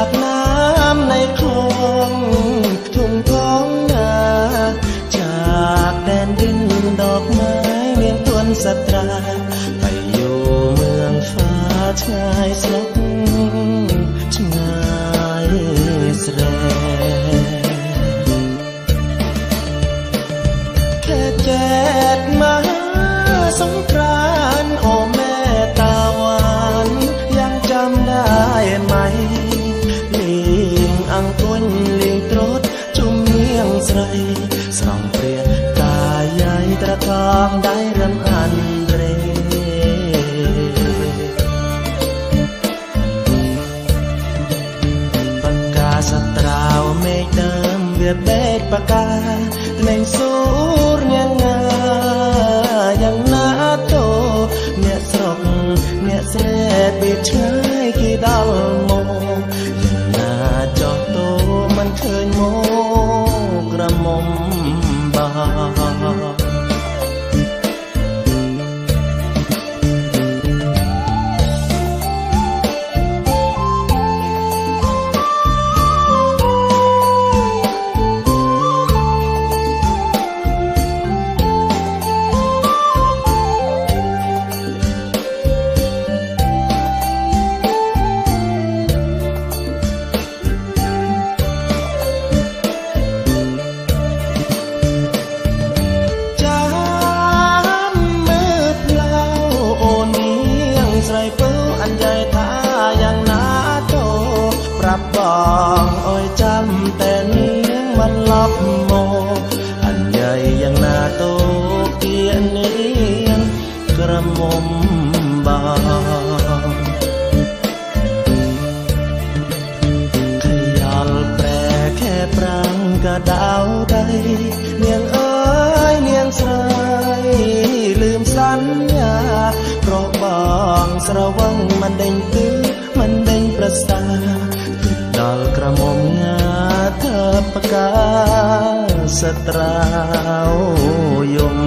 ากน้ำในคลองทุ่งท้องนาจากแดนดินดอกไม้เวียนต้นสตรา ไปอยู่เมืองฟ้าชายสักชายแส ត្រី ស្រង់ព្រាកាយាយត្រកងដៃរំអានត្រេបកាសត្រាវមេឃដើមវាបេកបកាលែងសូរញ៉ាំងាយ៉ាងណាតូអ្នកស្រុកអ្នកស្រែពីឆ្ងាយគេដល់មក รับบอกโอ้ยจำแต่เนียงมันลอบโม อันใหญ่ยังนาโตเกียนเนียงกระมมบางขยัลแปรแค่ปรางกระดาวใดเนียงเอ้ยเนียงสายลืมสัญญาเพราะบางสระวังมันเด้งตื้อมันเด้งประสา ติดดอลกระหม่อมงาเธอประกาสตราวยง